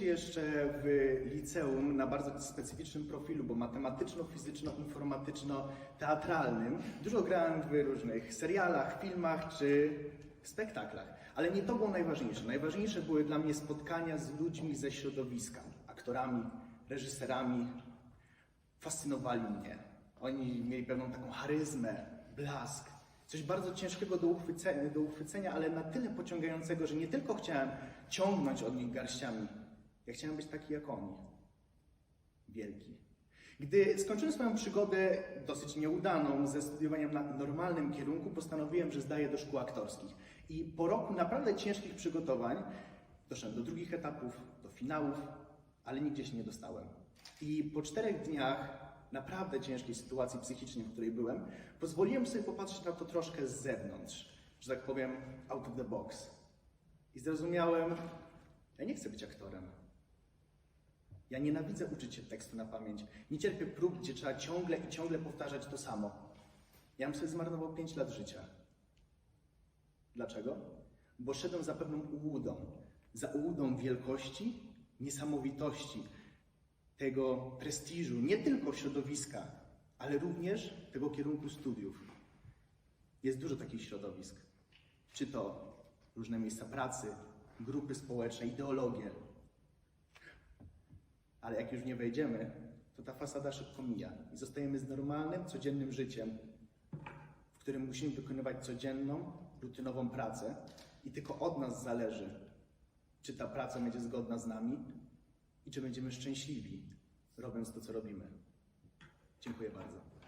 Jeszcze w liceum na bardzo specyficznym profilu, bo matematyczno-fizyczno-informatyczno-teatralnym. Dużo grałem w różnych serialach, filmach czy spektaklach. Ale nie to było najważniejsze. Najważniejsze były dla mnie spotkania z ludźmi ze środowiska, aktorami, reżyserami. Fascynowali mnie. Oni mieli pewną taką charyzmę, blask. Coś bardzo ciężkiego do uchwycenia, do uchwycenia, ale na tyle pociągającego, że nie tylko chciałem ciągnąć od nich garściami, ja chciałem być taki jak oni. Wielki. Gdy skończyłem swoją przygodę, dosyć nieudaną, ze studiowaniem na normalnym kierunku, postanowiłem, że zdaję do szkół aktorskich. I po roku naprawdę ciężkich przygotowań doszedłem do drugich etapów, do finałów, ale nigdzie się nie dostałem. I po czterech dniach naprawdę ciężkiej sytuacji psychicznej, w której byłem, pozwoliłem sobie popatrzeć na to troszkę z zewnątrz, że tak powiem, out of the box. I zrozumiałem, ja nie chcę być aktorem. Ja nienawidzę uczyć się tekstu na pamięć. Nie cierpię prób, gdzie trzeba ciągle i ciągle powtarzać to samo. Ja bym sobie zmarnował 5 lat życia. Dlaczego? Bo szedłem za pewną ułudą. Za ułudą wielkości, niesamowitości, tego prestiżu, nie tylko środowiska, ale również tego kierunku studiów. Jest dużo takich środowisk. Czy to różne miejsca pracy, grupy społeczne, ideologie. Ale jak już nie wejdziemy, to ta fasada szybko mija i zostajemy z normalnym, codziennym życiem, w którym musimy wykonywać codzienną, rutynową pracę i tylko od nas zależy, czy ta praca będzie zgodna z nami i czy będziemy szczęśliwi, robiąc to, co robimy. Dziękuję bardzo.